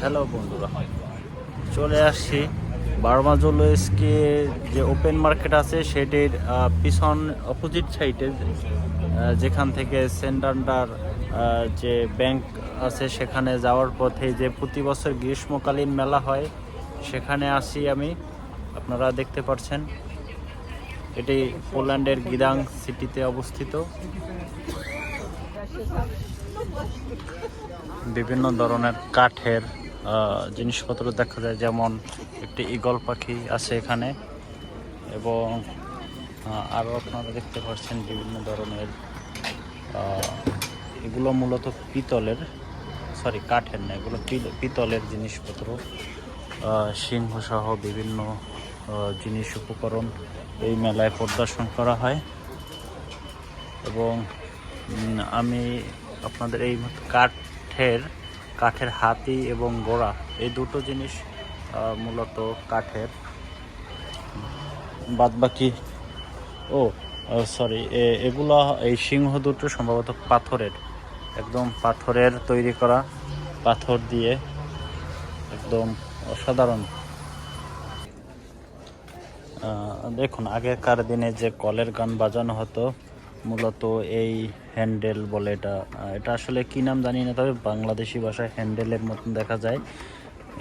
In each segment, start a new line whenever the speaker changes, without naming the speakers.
Hello বন্ধুরা, চলে আসছি বার্মা জুয়েলার্সকে যে ওপেন মার্কেট আছে সেটির পিছন অপোজিট সাইডে যেখান থেকে সেন্টারটার যে ব্যাংক আছে সেখানে যাওয়ার পথে যে প্রতি বছর গ্রীষ্মকালীন মেলা হয়, সেখানে আসি আমি। আপনারা দেখতে পাচ্ছেন এটি পোল্যান্ডের গিদাং সিটিতে অবস্থিত। বিভিন্ন ধরনের কাঠের জিনিসপত্র দেখা যায় যেমন একটি ঈগল পাখি আছে এখানে এবং আরও আপনারা দেখতে পাচ্ছেন বিভিন্ন ধরনের এগুলো মূলত পিতলের সরি কাঠের না এগুলো পিতলের জিনিসপত্র আহ, সিংহ সহ বিভিন্ন জিনিস উপকরণ এই মেলায় প্রদর্শন করা হয়। এবং আমি আপনাদের এই কাঠের কাঠের হাতি এবং গোড়া এই দুটো জিনিস মূলত কাঠের। বাদ বাকি ও সরি এগুলো, এই সিংহ দুটো সম্ভবত পাথরের। একদম পাথরের তৈরি করা পাথর দিয়ে একদম অসাধারণ। দেখুন, আগেকার দিনে যে কলের গান বাজানো হতো মূলত এই হ্যান্ডেল বলে এটা এটা আসলে কি নাম জানি না, তবে বাংলাদেশি ভাষায় হ্যান্ডেলের মতন দেখা যায়।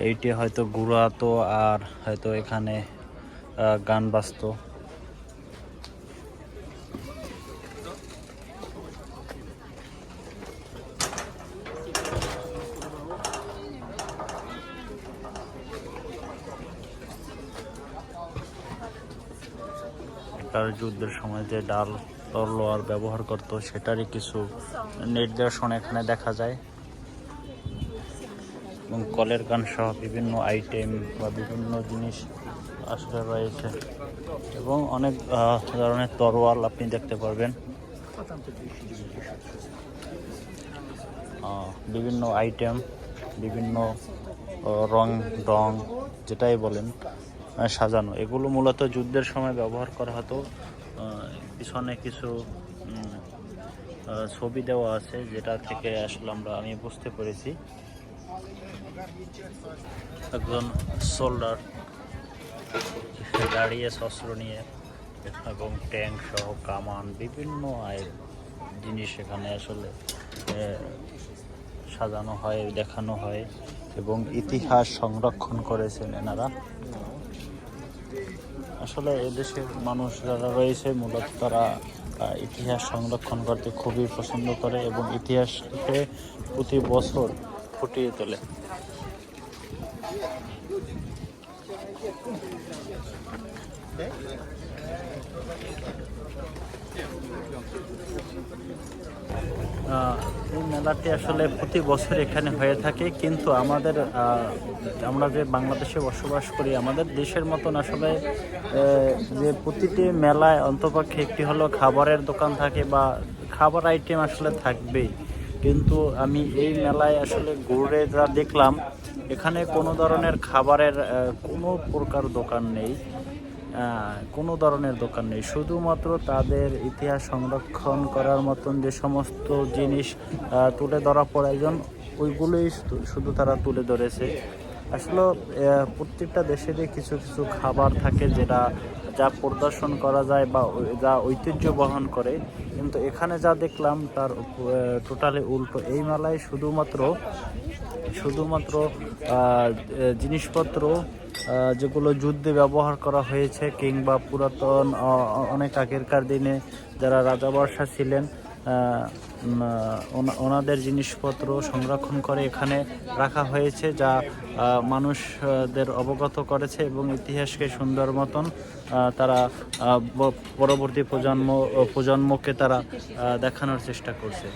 এইটি হয়তো ঘুরাতো আর হয়তো এখানে গান বাজতো। যুদ্ধের সময় যে ডাল তলোয়ার ব্যবহার করতো, সেটারই কিছু নির্দেশন এখানে দেখা যায়। এবং কলের গান সহ বিভিন্ন আইটেম বা বিভিন্ন জিনিস আসলে রয়েছে। এবং অনেক ধরনের তরোয়াল আপনি দেখতে পারবেন। বিভিন্ন আইটেম বিভিন্ন রং রং যেটাই বলেন সাজানো। এগুলো মূলত যুদ্ধের সময় ব্যবহার করা হতো। পিছনে কিছু ছবি দেওয়া আছে, যেটা থেকে আসলে আমরা, আমি বুঝতে পেরেছি। একজন সোল্ডার দাঁড়িয়ে শস্ত্র নিয়ে এবং ট্যাঙ্ক সহ কামান, বিভিন্ন আয় জিনিস এখানে আসলে সাজানো হয়, দেখানো হয় এবং ইতিহাস সংরক্ষণ করেছেন এনারা। আসলে এদেশের মানুষ যারা রয়েছে, মূলত তারা ইতিহাস সংরক্ষণ করতে খুবই পছন্দ করে এবং ইতিহাসকে প্রতি বছর ফুটিয়ে তোলে। এই মেলাটি আসলে প্রতি বছর এখানে হয়ে থাকে, কিন্তু আমাদের আমরা যে বাংলাদেশে বসবাস করি, আমাদের দেশের মতন আসলে যে প্রতিটি মেলায় অন্তপক্ষে একটি হলো খাবারের দোকান থাকে বা খাবার আইটেম আসলে থাকবেই। কিন্তু আমি এই মেলায় আসলে ঘুরে যা দেখলাম, এখানে কোনো ধরনের খাবারের কোনো প্রকার দোকান নেই। কোনো ধরনের দোকান নেই। শুধুমাত্র তাদের ইতিহাস সংরক্ষণ করার মতন যে সমস্ত জিনিস তুলে ধরা প্রয়োজন ওইগুলোই শুধু- তারা তুলে ধরেছে। আসলে প্রত্যেকটা দেশেরই কিছু কিছু খাবার থাকে যেটা যা প্রদর্শন করা যায় বা যা ঐতিহ্য বহন করে। কিন্তু এখানে যা দেখলাম, তার টোটালি উল্টো। এই মেলায় শুধুমাত্র শুধুমাত্র জিনিসপত্র যেগুলো যুদ্ধে ব্যবহার করা হয়েছে কিংবা পুরাতন অনেক আগেরকার দিনে যারা রাজা বর্ষা ছিলেন ওনাদের জিনিসপত্র সংরক্ষণ করে এখানে রাখা হয়েছে, যা মানুষদের অবগত করেছে এবং ইতিহাসকে সুন্দর মতন তারা পরবর্তী প্রজন্ম, প্রজন্মকে তারা দেখানোর চেষ্টা করছে।